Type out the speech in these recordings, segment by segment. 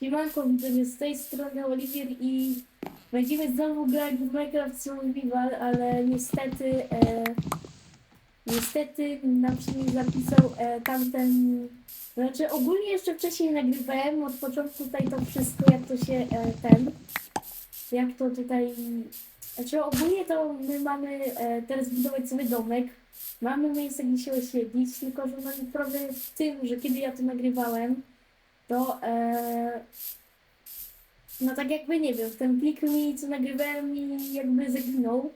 Siemanko, widzowie, z tej strony Oliwier i będziemy znowu grać w Minecraft Survival, ale niestety, e, niestety nam się nie zapisał e, tamten, znaczy ogólnie jeszcze wcześniej nagrywałem od początku tutaj to wszystko, jak to się e, ten, jak to tutaj, znaczy ogólnie to my mamy e, teraz budować sobie domek, mamy miejsce gdzie się osiedlić, tylko że mamy problem w tym, że kiedy ja to nagrywałem, to e, no tak jakby nie wiem, ten plik mi co nagrywałem mi jakby zaginął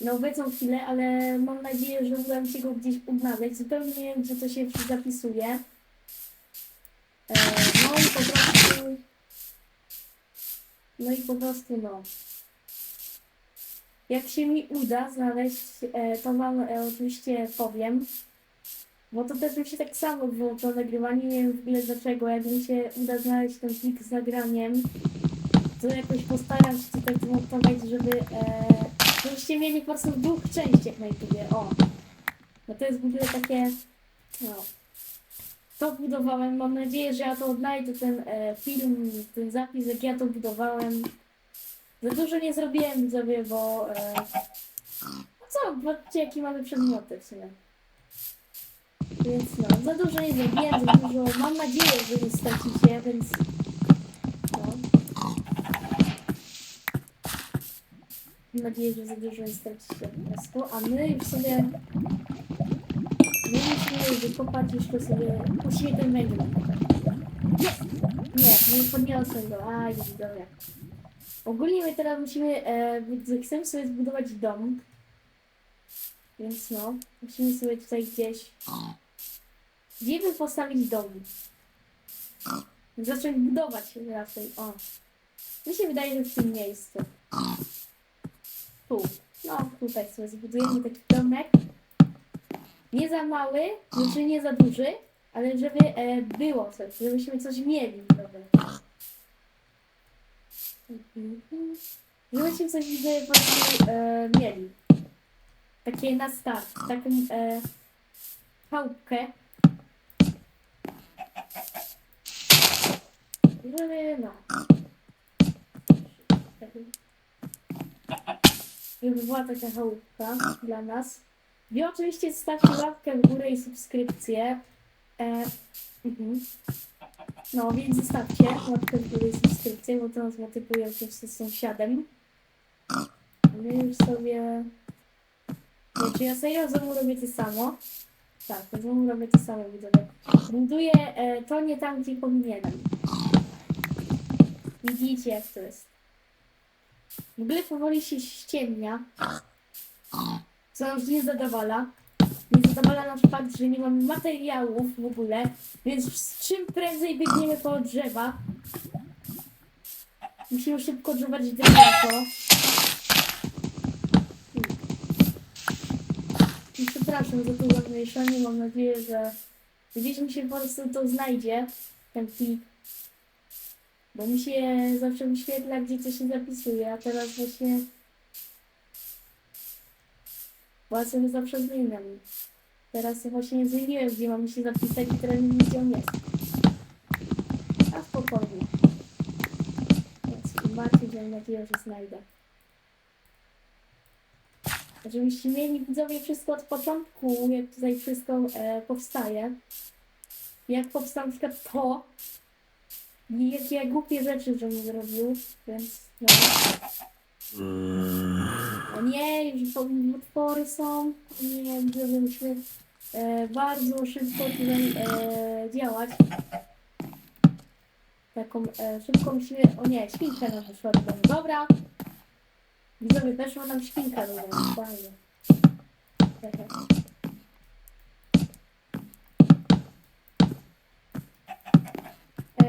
na obecną chwilę, ale mam nadzieję, że uda mi się go gdzieś odnaleźć. Zupełnie nie wiem, gdzie to się zapisuje. E, no i po prostu no i po prostu no. Jak się mi uda znaleźć, e, to wam e, oczywiście powiem. Bo to też mi się tak samo wyłączyło nagrywanie, nie wiem w ogóle dlaczego. Jak mi się uda znaleźć ten plik z nagraniem, to jakoś postaram się tutaj zmontować, żeby e, żebyście mieli po prostu dwóch częściach na YouTubie. O! No to jest w ogóle takie, no. To budowałem, mam nadzieję, że ja to odnajdę, ten e, film, ten zapis, jak ja to budowałem. Za dużo nie zrobiłem, widzowie, bo... E, no co, patrzcie, jakie mamy przedmioty w sumie. Więc no, za dużo nie zrobiłem, za dużo. Mam nadzieję, że nie stracicie, więc. No. Mam nadzieję, że za dużo nie stracicie prostu. A my już sobie. My musimy wykopać jeszcze sobie. Musimy ten węgiel wykopać. Nie, nie podniosłem go. Aj, dobra. Ogólnie my teraz musimy. E, chcemy sobie zbudować dom. Więc no, musimy sobie tutaj gdzieś gdzie by postawić dom? Zacząć budować raczej. O. Mi się wydaje, że w tym miejscu. Tu. No, tutaj sobie zbudujemy taki domek. Nie za mały, znaczy nie za duży, ale żeby e, było coś, żebyśmy coś mieli. Żeby. Mhm. Żebyśmy coś widzę, po prostu e, mieli. Takie na start. Taką e, chałupkę. Żeby no. Żeby była taka chałupka dla nas. Wy oczywiście zostawcie łapkę w górę i subskrypcję. E, mhm. No, więc zostawcie łapkę w górę i subskrypcję, bo to nas motywuje się z sąsiadem. My już sobie... Znaczy ja serio znowu robię to samo. Tak, znowu robię to samo, widzowie. Buduję e, to nie tam, gdzie powinienem. Widzicie, jak to jest. W ogóle powoli się ściemnia. Co nas nie zadowala. Nie zadowala nas fakt, że nie mamy materiałów w ogóle, więc z czym prędzej biegniemy po drzewa. Musimy szybko drzewać drewno. Przepraszam za to zamieszanie, mam nadzieję, że gdzieś mi się po prostu to znajdzie, ten plik. Bo mi się zawsze wyświetla, gdzie coś się zapisuje, a teraz właśnie... Sobie zawsze zmieniam. Teraz właśnie zmieniłem, gdzie mam się zapisać i teraz nie gdzie on jest. A spokojnie. Więc tym bardziej, że nadzieję, że znajdę. Żebyście mieli widzowie wszystko od początku, jak tutaj wszystko e, powstaje. Jak powstało na przykład to, jakie głupie rzeczy, żebym zrobił, więc no. O nie, już powinny utwory są. Nie, widzowie, musimy e, bardzo szybko tutaj e, działać. Taką e, szybko musimy... O nie, świnka nam wyszła do domu. Dobra. Widzowie, weszła nam świnka do domu. Fajnie.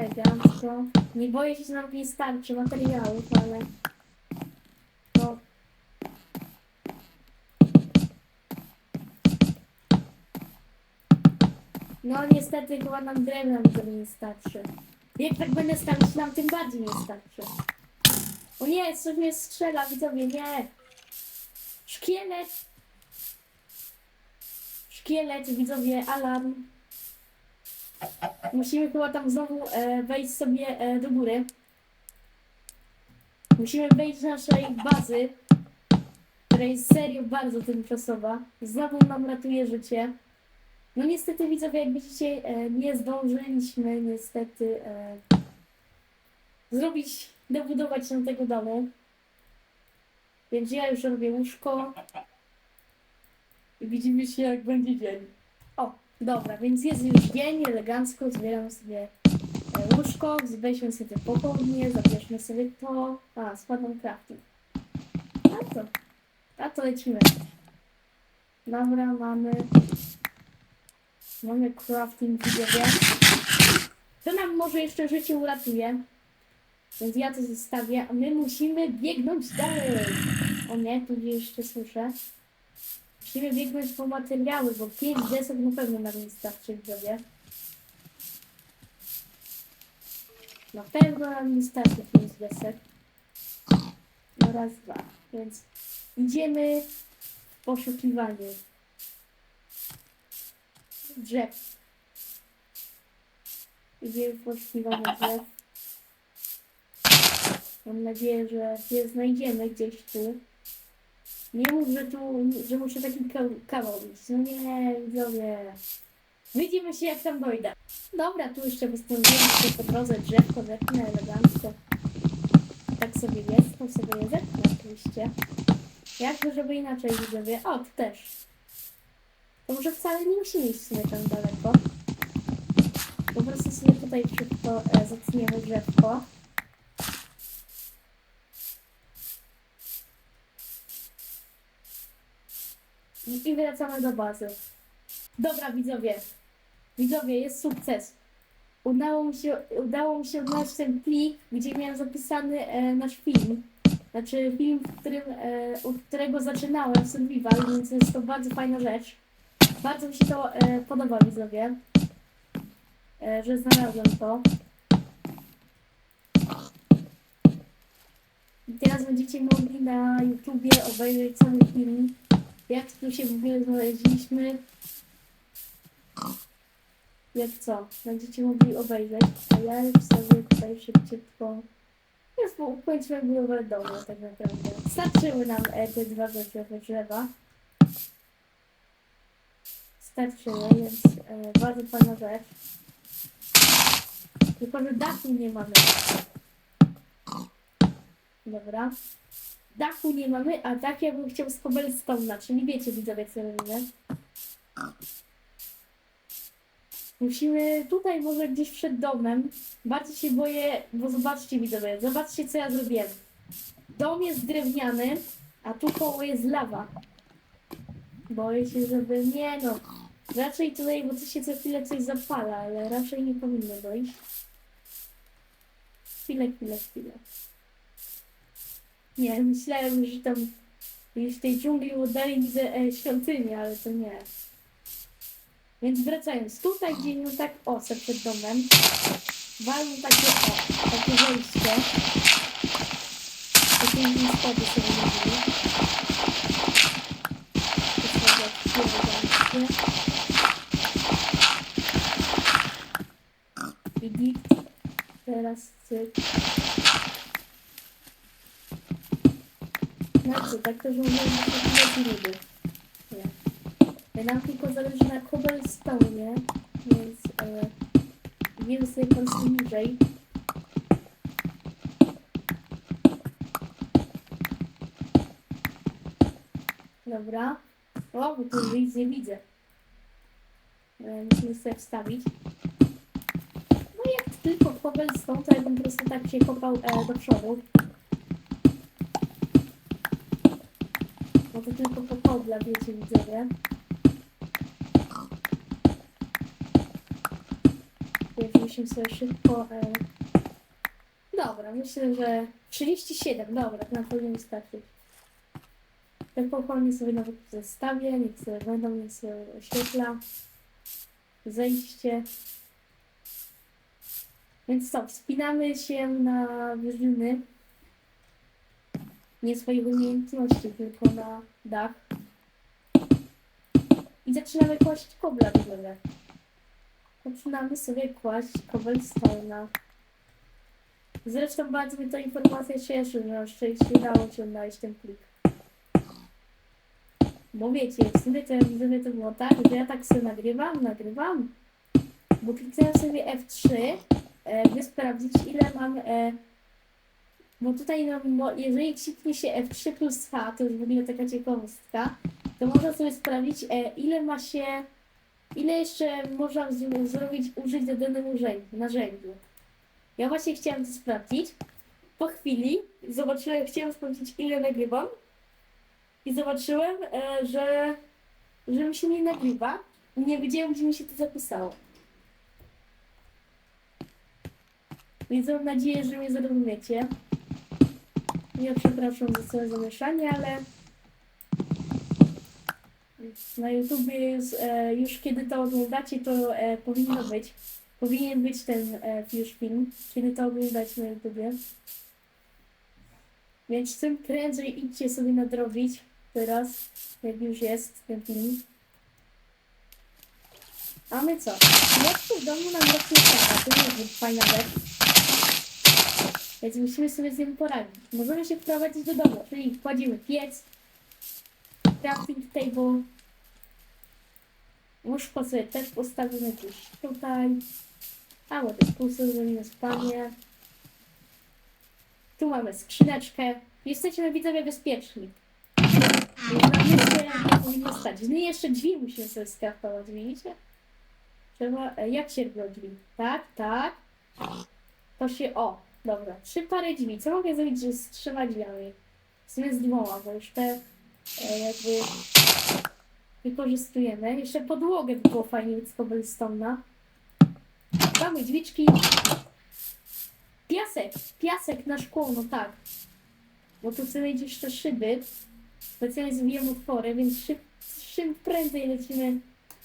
Elegancko. Nie boję się, że nam nie starczy materiałów, ale... No... No niestety chyba nam drewna mi nie starczy. Jak tak będę stawić, nam tym bardziej nie starczy. O nie, coś mnie strzela, widzowie, nie! Szkielet! Szkielet, widzowie, alarm. Musimy chyba tam znowu e, wejść sobie e, do góry. Musimy wejść do naszej bazy, która jest serio bardzo tymczasowa. Znowu nam ratuje życie. No niestety widzowie, jak widzicie, e, nie zdążyliśmy niestety e, zrobić, dobudować nam tego domu. Więc ja już robię łóżko. I widzimy się jak będzie dzień. O, dobra, więc jest już dzień, elegancko, zbieram sobie e, łóżko, weźmy sobie te pochodnie, zabierzmy sobie to. A, spadną crafting. A to, a to lecimy. Dobra, mamy, mamy crafting widzowie. To nam może jeszcze życie uratuje. Więc ja to zostawię, a my musimy biegnąć dalej. O nie, tu gdzieś jeszcze słyszę. Musimy biegnąć po materiały, bo 5 desek na pewno nam nie starczy widzowie. Na pewno nam nie starczy 5 desek. No raz, dwa. Więc idziemy w poszukiwanie drzew. Idziemy w poszukiwanie drzew. Mam nadzieję, że je znajdziemy gdzieś tu. Nie mów, że tu, że muszę taki ka- kawał iść. No nie, widzowie. Widzimy się jak tam dojdę. Dobra, tu jeszcze wystąpiłem sobie po drodze drzewko, zetnę elegancko. Tak sobie jest, to sobie je zetnę oczywiście. Jakby, żeby inaczej widzowie. O, tu też. To może wcale nie musimy iść w tam daleko. Po prostu sobie tutaj szybko e, zetniemy drzewko. I wracamy do bazy. Dobra, widzowie. Widzowie, jest sukces. Udało mi się, udało mi się odnaleźć ten plik, gdzie miałem zapisany e, nasz film. Znaczy film, w którym, e, od którego zaczynałem survival, więc jest to bardzo fajna rzecz. Bardzo mi się to e, podoba, widzowie. E, że znalazłem to. I teraz będziecie mogli na YouTubie obejrzeć cały film jak tu się w ogóle znaleźliśmy. Jak co? Będziecie mogli obejrzeć, a ja sobie tutaj szybciutko już ukończyłem budowę domu tak naprawdę. Starczyły nam e, te dwa godziowe drzewa. Starczyły, więc e, bardzo fajna rzecz. Tylko, że dachu nie mamy. Dobra. Dachu nie mamy, a dach ja bym chciał z cobblestone'a, czyli wiecie widzowie co robimy. Musimy tutaj może gdzieś przed domem. Bardzo się boję, bo zobaczcie widzowie, zobaczcie co ja zrobiłem. Dom jest drewniany, a tu koło jest lawa. Boję się, żeby... Nie no. Raczej tutaj, bo tu się co chwilę coś zapala, ale raczej nie powinno dojść. Chwilę, chwilę, chwilę. Nie, myślałem, że tam gdzieś w tej dżungli oddali widzę e, świątynię, ale to nie. Więc wracając, tutaj gdzieś no tak o, se przed domem, walną takie o, takie wejście. Takie inne schody sobie robili. To sobie otwierają I git. Teraz cyk. Znaczy, tak też mówiłem, że to nie. Nam tylko zależy na cobblestone, więc e, wiemy sobie po niżej. Dobra. O, bo tu nic nie widzę. E, musimy sobie wstawić. No jak tylko cobblestone, to ja bym po prostu tak się kopał e, do przodu. No to tylko po podla, wiecie, widzowie. Wzięliśmy sobie szybko. E... Dobra, myślę, że 37, dobra, na pewno wystarczyć. Te pochłony sobie nawet zestawię, niech sobie będą, niech sobie oświetla. Zejście. Więc co, wspinamy się na wyżyny nie swoich umiejętności, tylko na dach. I zaczynamy kłaść kobla w ogóle. Zaczynamy sobie kłaść cobblestone'a. Zresztą bardzo mnie ta informacja cieszy, że na szczęście udało się odnaleźć ten plik. Bo wiecie, w sumie to, w to było tak, że ja tak sobie nagrywam, nagrywam, bo kliknąłem sobie F3, e, by sprawdzić ile mam, e, bo tutaj no, mo, jeżeli kliknie się F3 plus H, to już w ogóle taka ciekawostka, to można sobie sprawdzić e, ile ma się, ile jeszcze można z, zrobić, użyć do danego narzędziu. Ja właśnie chciałam to sprawdzić. Po chwili zobaczyłem, chciałam sprawdzić ile nagrywam i zobaczyłem, e, że, że mi się nie nagrywa nie wiedziałem, gdzie mi się to zapisało. Więc mam nadzieję, że mnie zrozumiecie. Ja przepraszam za całe zamieszanie, ale na YouTubie jest, e, już kiedy to oglądacie, to e, powinno być. Powinien być ten e, już film, kiedy to oglądacie na YouTubie. Więc tym prędzej idźcie sobie nadrobić teraz, jak już jest ten film. A my co? Jeszcze w domu nam rośnie trawa, to nie jest fajna rzecz. Więc musimy sobie z tym poradzić. Możemy się wprowadzić do domu, czyli kładziemy piec, crafting table, łóżko sobie też postawimy gdzieś tutaj, albo też pół sobie zrobimy spanie. Tu mamy skrzyneczkę. Jesteśmy widzowie bezpieczni. Powinno stać. No i jeszcze drzwi musimy sobie skraftować, widzicie? Trzeba, e, jak się robią drzwi? Tak, tak. To się, o, dobra, trzy pary drzwi. Co mogę zrobić że z trzema drzwiami? W sumie z dwoma, bo już te e, jakby wykorzystujemy. Jeszcze podłogę by było fajnie z cobblestone'a. Mamy drzwiczki. Piasek, piasek na szkło, no tak. Bo tu mieć jeszcze szyby. Specjalnie zrobiłem otwory, więc szyb, czym prędzej lecimy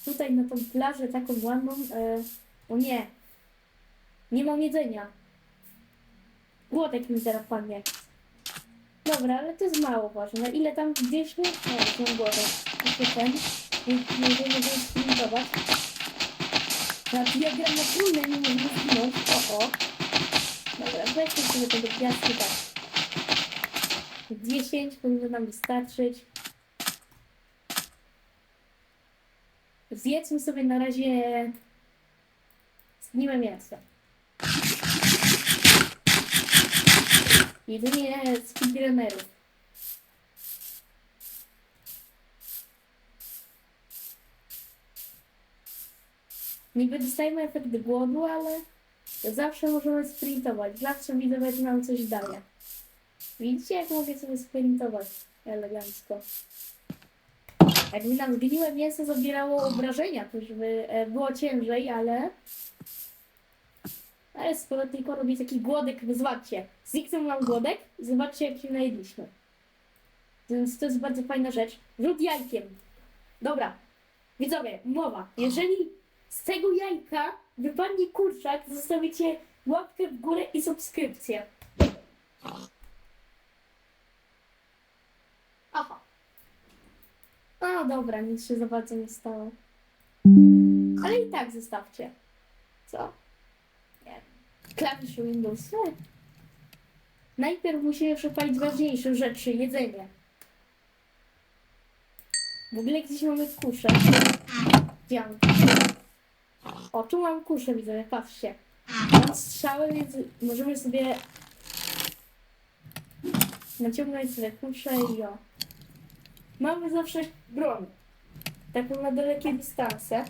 tutaj na tą plażę taką ładną. E, o nie, nie mam jedzenia. Głodek mi teraz padnie. Dobra, ale to jest mało ważne. Ile tam gdzieś? O, już mam głodek. Jeszcze ten. Nie nie wiem, żeby sprintować. Na diagram na trudne nie możemy zginąć. O, o. Dobra, weźmy sobie tego piasku tak. 10 powinno nam wystarczyć. Zjedzmy sobie na razie zgniłe mięso. Jedynie speedrunnerów. Niby dostajemy efekt głodu, ale zawsze możemy sprintować. Zawsze że nam coś daje. Widzicie, jak mogę sobie sprintować elegancko. Jakby nam zgniłe mięso zabierało obrażenia, to już by e, było ciężej, ale... Ale skoro tylko robi taki głodek, zobaczcie. Zniknął nam głodek, zobaczcie jak się najedliśmy. Więc to jest bardzo fajna rzecz. Rzut jajkiem. Dobra. Widzowie, mowa. Jeżeli z tego jajka wypadnie kurczak, zostawicie łapkę w górę i subskrypcję. Aha. A dobra, nic się za bardzo nie stało. Ale i tak zostawcie. Co? Klawisz Windows. Nie. Najpierw musimy przepalić ważniejsze rzeczy, jedzenie. W ogóle gdzieś mamy kuszę. Gdzie mam? O, tu mam kuszę, widzę, patrzcie. Mam strzały, więc możemy sobie naciągnąć sobie kuszę i o. Mamy zawsze broń. Taką na dalekie dystanse.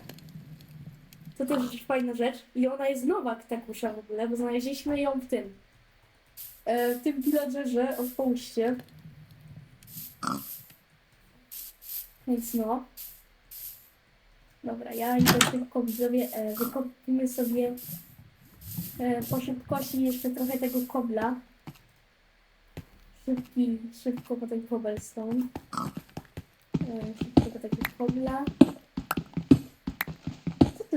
To też fajna rzecz. I ona jest nowa, ta kusza w ogóle, bo znaleźliśmy ją w tym. E, w tym villagerze, odpołóżcie. Więc no. Dobra, ja idę szybko widzowie, e, wykopimy sobie e, po szybkości jeszcze trochę tego kobla. Szybki, szybko potem cobblestone. E, szybko tego kobla.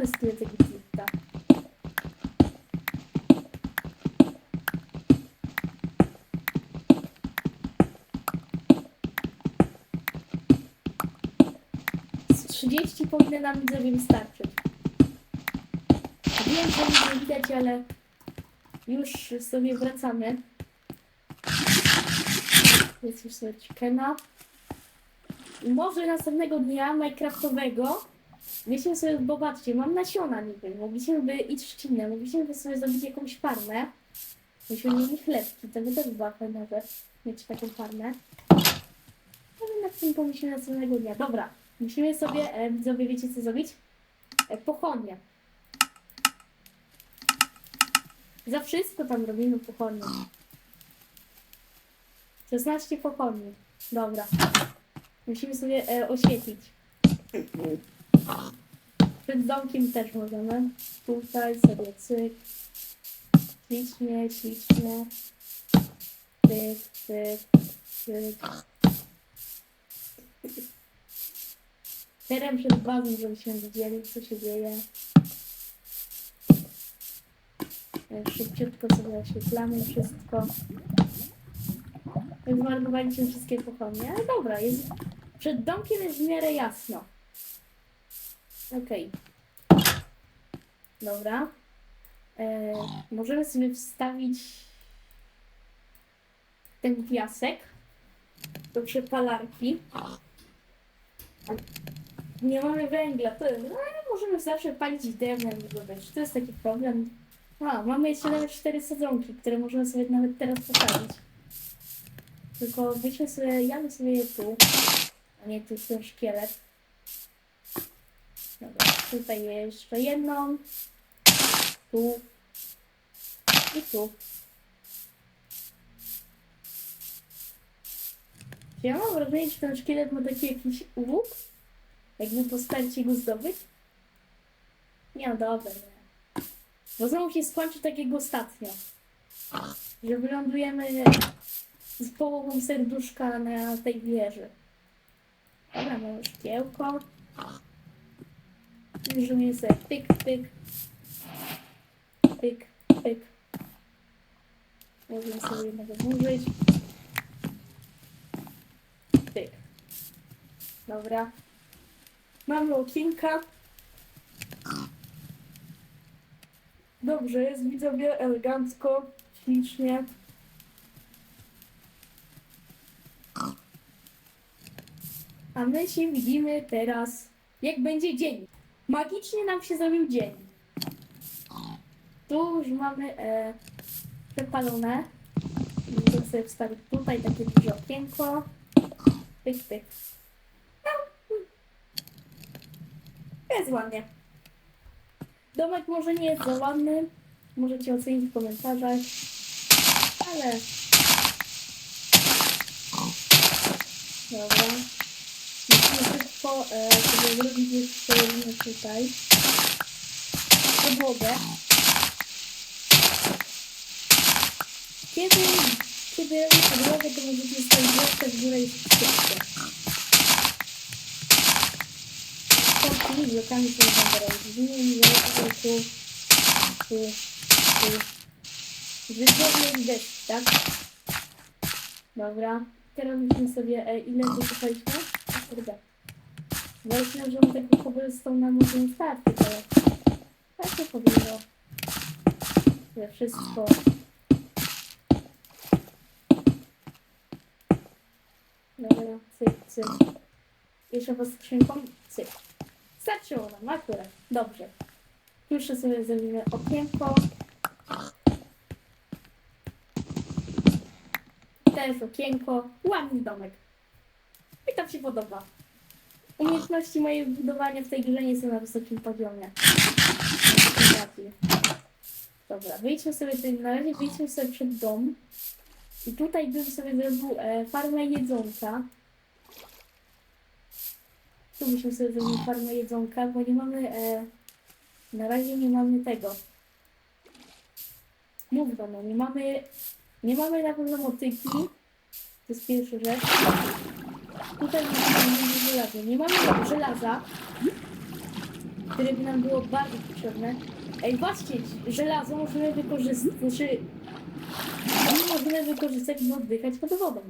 Tyle tego klipta? Z 30 powinny nam widzowie wystarczyć. Wiem, że nie widać, ale już sobie wracamy. Jest już sobie chickena. Może następnego dnia Minecraftowego Myślę sobie, bo patrzcie, mam nasiona niby, mogliśmy by iść trzcinę, mogliśmy sobie zrobić jakąś farmę. Myśmy mieli chlebki, to by też była fajna rzecz, mieć taką farmę. Ale nad tym pomyślimy następnego dnia. Dobra, musimy sobie, e, widzowie, wiecie co zrobić? E, pochodnie. Za wszystko tam robimy pochodnie. 16 pochodni. Dobra. Musimy sobie e, oświetlić. Przed domkiem też możemy. Tutaj sobie cyk. Ślicznie, ślicznie. Cyk, cyk, cyk. Teren przed bazą, żebyśmy widzieli, co się dzieje. E, Szybciutko sobie oświetlamy wszystko. Zmarnowaliśmy wszystkie pochodnie, ale dobra, jest, przed domkiem jest w miarę jasno. Okej. Dobra. E, możemy sobie wstawić ten piasek do przepalarki. Nie mamy węgla, to no, ale możemy zawsze palić drewnem i zdobyć. To jest taki problem. A, mamy jeszcze nawet cztery sadzonki, które możemy sobie nawet teraz posadzić. Tylko weźmy sobie, ja bym sobie tu, a nie tu ten szkielet. Dobra, tutaj jeszcze jedną. Tu. I tu. Czy ja mam wrażenie, że ten szkielet ma taki jakiś łuk? Jakby postawić i go zdobyć? Nie, no dobra, nie. Bo znowu się skończy tak jak ostatnio. Że wylądujemy z połową serduszka na tej wieży. Dobra, mamy szkiełko. Bierzemy sobie pyk, pyk. Pyk, pyk. Możemy sobie jednego włożyć. Pyk. Dobra. Mamy okienka. Dobrze, jest widzowie elegancko, ślicznie. A my się widzimy teraz, jak będzie dzień. Magicznie nam się zrobił dzień. Tu już mamy e, przepalone. Mogę sobie wstawić tutaj takie duże okienko. Pyk, pyk. No. Jest ładnie. Domek może nie jest za ładny. Możecie ocenić w komentarzach. Ale... Dobra. Szybko sobie zrobić jeszcze tutaj. Podłogę. Kiedy, kiedy robię podłogę, to możecie zostawić łapkę w górę i. Z tymi blokami sobie będę robić. Zmienię tu, tu, tu, tu. Zwyczajnie deski, tak? Dobra. Teraz musimy sobie, e, ile wykopaliśmy? O Kurde. Właśnie, że on tego cobblestone może nie starczy, ale tak się powinno. Że wszystko. Dobra, cyk, cyk. Jeszcze po skrzynką, cyk. Starczyło nam akurat. Dobrze. Jeszcze sobie zrobimy okienko. Też okienko. Ładny domek. Mi to się podoba. Umiejętności moje budowania w tej grze nie są na wysokim poziomie. Dobra, wyjdźmy sobie tutaj, na razie wyjdźmy sobie przed dom. I tutaj bym sobie zrobił e, farmę jedzonka. Tu byśmy sobie zrobili farmę jedzonka, bo nie mamy, e, na razie nie mamy tego. Mów do mnie, nie mamy, nie mamy na pewno motyki. To jest pierwsza rzecz. Tutaj mamy żelaza. Nie mamy żelaza, które by nam było bardzo potrzebne. Ej, właśnie, żelazo możemy wykorzystać, znaczy, nie możemy wykorzystać, by oddychać pod wodą.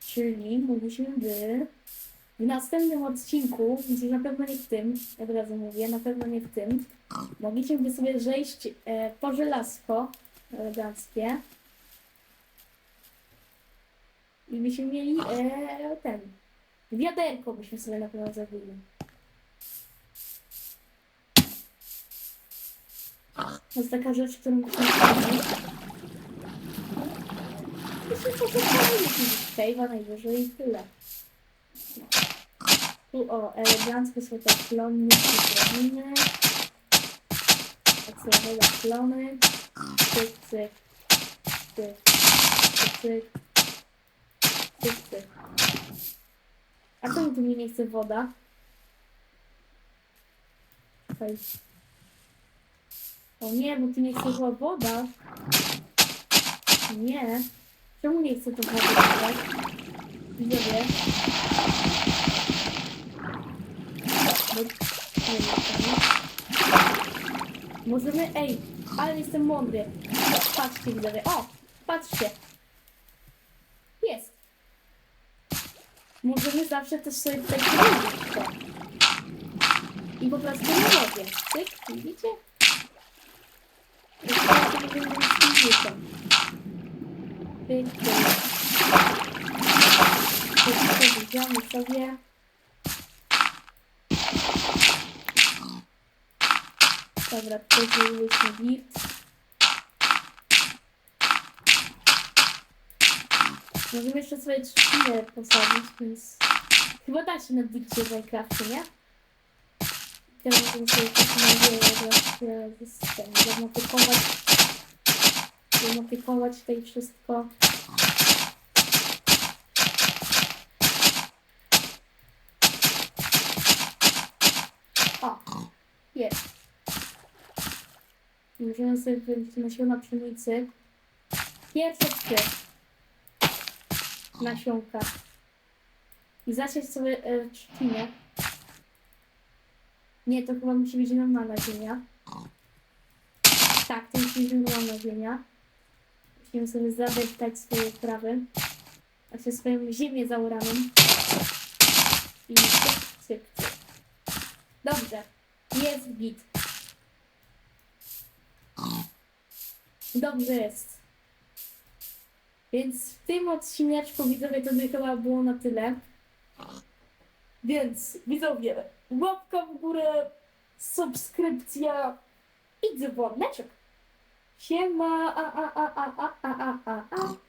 Czyli mogliśmy by w następnym odcinku, gdzie na pewno nie w tym, od razu mówię, na pewno nie w tym, mogliśmy sobie zejść e, po żelazko eleganckie i byśmy mieli e, ten, wiaderko byśmy sobie na pewno zrobili. To jest taka rzecz, którą musimy zrobić. Myśmy pozostawić jakiś cave'a najwyżej i tyle. Tu o, elegancko są te klony, drabiny. Ocelowe klony. Cyk, cyk. Cyk, cyk, cyk. Cyk, cyk. A czemu tu nie chce woda? Okej. O nie, bo tu nie chce była woda. Nie. Czemu nie chce to wody dodać? Widzowie. Bo... Nie wiem. Możemy... Ej, ale jestem mądry. Patrzcie, widzowie. O! Patrzcie. możemy zawsze też sobie tutaj przyjąć I po prostu nie robię. Cyk, widzicie? Widziamy sobie. Dobra, to jest lift. Możemy jeszcze swoje trzciny posadzić, więc... Chyba tak się nabicie w Minecrafcie, nie? Teraz bym sobie też nadzieję, że jest opiekować... Będą opiekować tutaj wszystko. O! Jest. Możemy sobie wyjąć nasiona pszenicy. Pierwsze trzy nasionka. I zasiać sobie e, trzcinę. Nie, to chyba musi być normalna ziemia. Tak, to musi być normalna ziemia. Musimy sobie zadeptać swoje trawy. Znaczy swoją ziemię zaoraną. I cyk, cyk, cyk. Dobrze. Jest git. Dobrze jest. Więc w tym odcineczku widzowie to by chyba było na tyle. Więc widzowie, łapka w górę, subskrypcja i dzwoneczek. Siema, a a a a a a a a.